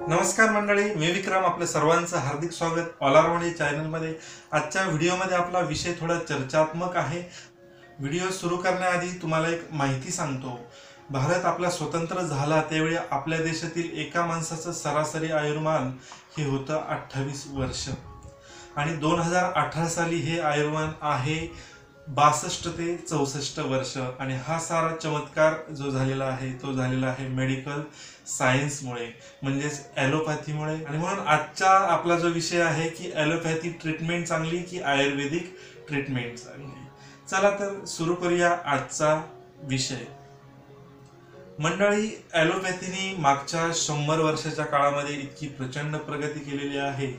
नमस्कार मंडळी मी विक्रम आपल्या सर्वांचं हार्दिक स्वागत ऑल चॅनलमध्ये. आजच्या व्हिडिओमध्ये आपला विषय थोडा चर्चात्मक आहे. व्हिडिओ सुरू करण्याआधी तुम्हाला एक माहिती सांगतो. भारत आपला स्वतंत्र झाला त्यावेळी आपल्या देशातील एका माणसाचं सरासरी आयुर्मान हे होतं अठ्ठावीस वर्ष. आणि दोन हजार अठरा साली हे आयुर्मान आहे बासष्ट ते चौसष्ट वर्ष आणि हा सारा चमत्कार जो झालेला आहे तो झालेला आहे मेडिकल सायन्समुळे म्हणजेच ॲलोपॅथीमुळे आणि म्हणून आजचा आपला जो विषय आहे की ॲलोपॅथी ट्रीटमेंट चांगली की आयुर्वेदिक ट्रीटमेंट चांगली? चला तर सुरू करूया आजचा विषय. मंडळी ॲलोपॅथीने मागच्या शंभर वर्षाच्या काळामध्ये इतकी प्रचंड प्रगती केलेली आहे.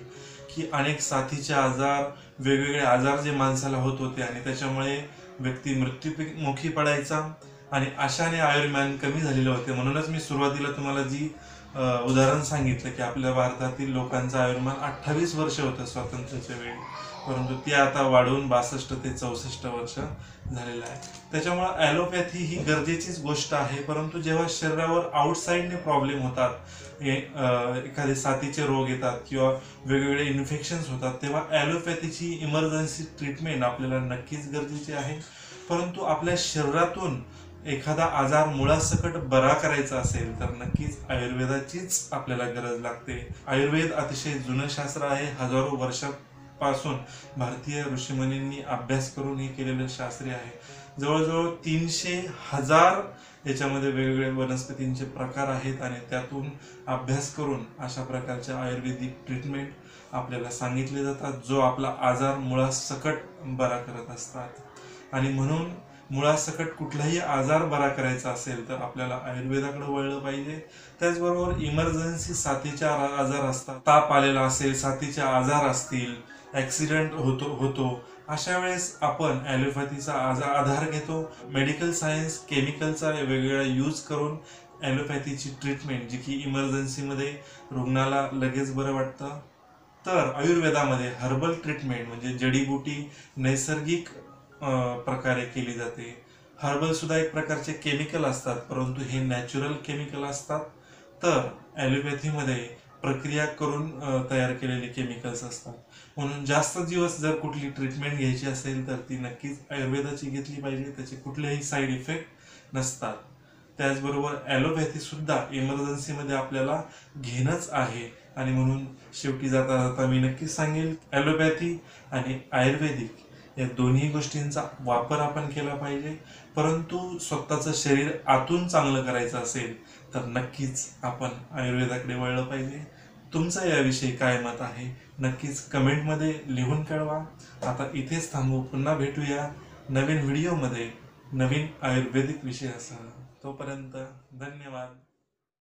की अनेक साथीचे आजार वेगवेगळे आजार जे माणसाला होत होते आणि त्याच्यामुळे व्यक्ती मृत्यूमुखी पडायचा आणि अशाने आयुर्मान कमी झालेले होते. म्हणूनच मी सुरुवातीला तुम्हाला जी उदाहरण सांगितलं की आपल्या भारतातील लोकांचं आयुर्मान अठ्ठावीस वर्ष होतं स्वातंत्र्याच्या वेळी. परंतु ते आता वाढवून बासष्ट ते चौसष्ट वर्ष झालेलं आहे. त्याच्यामुळं ॲलोपॅथी ही गरजेचीच गोष्ट आहे. परंतु जेव्हा शरीरावर आउटसाईडने प्रॉब्लेम होतात एखादे साथीचे रोग येतात किंवा वेगवेगळे इन्फेक्शन्स होतात तेव्हा ॲलोपॅथीची इमर्जन्सी ट्रीटमेंट आपल्याला नक्कीच गरजेची आहे. परंतु आपल्या शरीरातून एखादा आजार मुळासकट बरा करायचा असेल तर नक्कीच आयुर्वेदाचीच आपल्याला गरज लागते. आयुर्वेद अतिशय जुनं शास्त्र आहे. हजारो वर्षापासून भारतीय ऋषीमुनींनी अभ्यास करून हे केलेलं शास्त्रीय आहे. जवळजवळ तीनशे हजार याच्यामध्ये वेगवेगळे वनस्पतींचे प्रकार आहेत आणि त्यातून अभ्यास करून अशा प्रकारच्या आयुर्वेदिक ट्रीटमेंट आपल्याला सांगितले जातात जो आपला आजार मुळासकट बरा करत असतात. आणि म्हणून मुळासकट कुठलाही आजार बरा करायचा असेल तर आपल्याला आयुर्वेदाकडे वळलं पाहिजे. त्याचबरोबर इमर्जन्सी साथीच्या आजार असतात ताप आलेला असेल साथीचे आजार असतील ॲक्सिडेंट होतो होतो अशा वेळेस आपण ॲलोपॅथीचा आजार आधार घेतो. मेडिकल सायन्स केमिकलचा वेगवेगळा यूज करून ॲलोपॅथीची ट्रीटमेंट जी की इमर्जन्सीमध्ये रुग्णाला लगेच बरं वाटतं. तर आयुर्वेदामध्ये हर्बल ट्रीटमेंट म्हणजे जडीबुटी नैसर्गिक प्रकारे केली जाते. हर्बल सुद्धा एक प्रकारचे केमिकल असतात परंतु हे नॅचरल केमिकल असतात. तर ॲलोपॅथीमध्ये प्रक्रिया करून तयार केलेले केमिकल्स असतात. म्हणून जास्त दिवस जर कुठली ट्रीटमेंट घ्यायची असेल तर ती नक्कीच आयुर्वेदाची घेतली पाहिजे. त्याचे कुठलेही साईड इफेक्ट नसतात. त्याचबरोबर ॲलोपॅथी सुद्धा इमर्जन्सीमध्ये आपल्याला घेणंच आहे. आणि म्हणून शेवटी जाता जाता मी नक्कीच सांगेल ॲलोपॅथी आणि आयुर्वेदिक या दोन्ही गोष्टींचा वापर आपण केला पाहिजे. परंतु स्वतःचं शरीर आतून चांगलं करायचं असेल तर नक्कीच आपण आयुर्वेदाकडे वळलं पाहिजे. तुमचं याविषयी काय मत आहे? नक्कीच कमेंटमध्ये लिहून कळवा. आता इथेच थांबू पुन्हा भेटूया नवीन व्हिडिओमध्ये नवीन आयुर्वेदिक विषयासह. तोपर्यंत धन्यवाद.